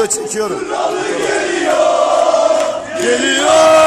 Video çekiyorum. Geliyor. Geliyor.